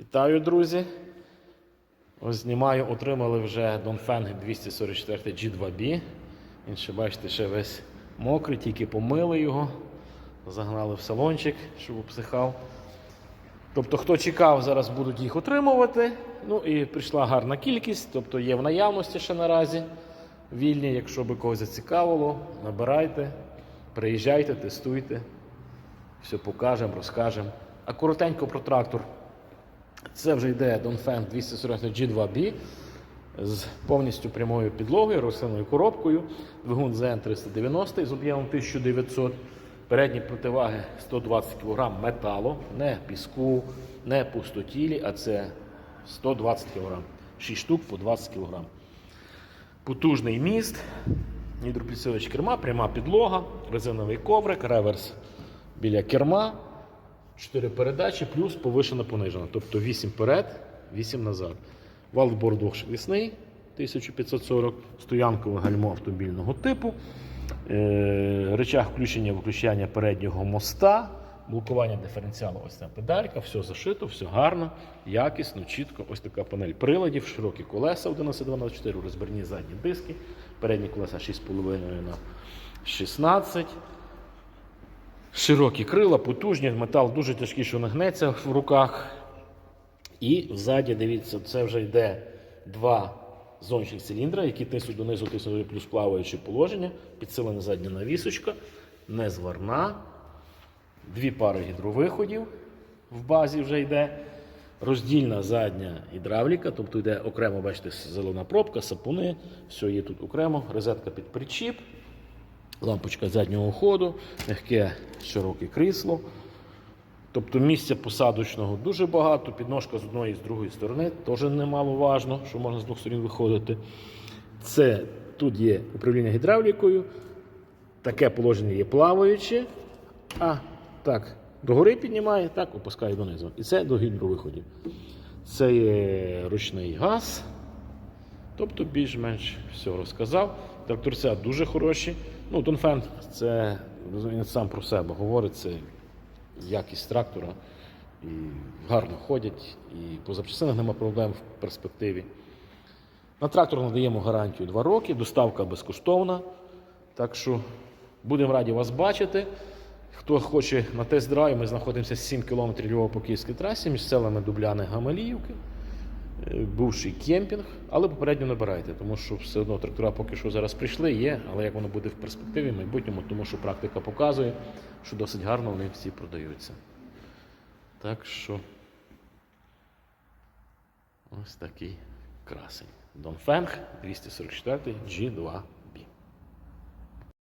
Вітаю, друзі! Ось знімаю, отримали вже Dongfeng 244 G2B. Він ще, бачите, ще весь мокрий, тільки помили його, загнали в салончик, щоб обсихав. Тобто, хто чекав, зараз будуть їх отримувати. Ну і прийшла гарна кількість, тобто є в наявності ще наразі вільні. Якщо би когось зацікавило, набирайте, приїжджайте, тестуйте, все покажемо, розкажемо. А коротенько про трактор. Це вже йде Dongfeng 240 G2B з повністю прямою підлогою, рослинною коробкою, двигун ZN390 з об'ємом 1900, передні противаги 120 кг металу, не піску, не пустотілі, а це 120 кг. 6 штук по 20 кг. Потужний міст, гідропідсилювач керма, пряма підлога, резиновий коврик, реверс біля керма. 4 передачі плюс повишена понижена. Тобто 8 вперед, 8 назад. Валбор двохшвісний 1540, стоянкове гальмо автомобільного типу, е, речах включення виключання переднього моста, блокування диференціалу, ось ця педалька, все зашито, все гарно, якісно, чітко. Ось така панель приладів, широкі колеса 11-12-4, розбірні задні диски, передні колеса 6,5 на 16. Широкі крила, потужні, метал дуже тяжкий, що не гнеться в руках. І ззаді, дивіться, це вже йде два зовнішніх циліндра, які тиснуть донизу, тиснуть плюс плаваюче положення, підсилена задня навісочка, незварна, дві пари гідровиходів в базі вже йде. Роздільна задня гідравліка, тобто йде окремо, бачите, зелена пробка, сапуни, все є тут окремо, розетка під причіп, лампочка заднього ходу, м'яке широке крісло. Тобто місця посадочного дуже багато, підножка з одної і з другої сторони теж немаловажно, що можна з двох сторін виходити. Це тут є управління гідравлікою, таке положення є плаваюче, а так, догори піднімає, так опускає донизу. І це до гідровиходів. Це є ручний газ. Тобто більш-менш все розказав. Тракторця дуже хороші. Ну, Донфен це він сам про себе говорить, це якість трактора. І гарно ходять, і по запчастинах нема проблем в перспективі. На трактор надаємо гарантію 2 роки, доставка безкоштовна. Так що будемо раді вас бачити. Хто хоче на тест-драйв, ми знаходимося 7 км Львова по Київській трасі між селами Дубляни Гамаліївки. Е, Бувший кемпінг, але попередньо набирайте, тому що все одно трактора поки що зараз прийшли, є, але як воно буде в перспективі, в майбутньому, тому що практика показує, що досить гарно вони всі продаються. Так що ось такий красень. Донфенг 244 G2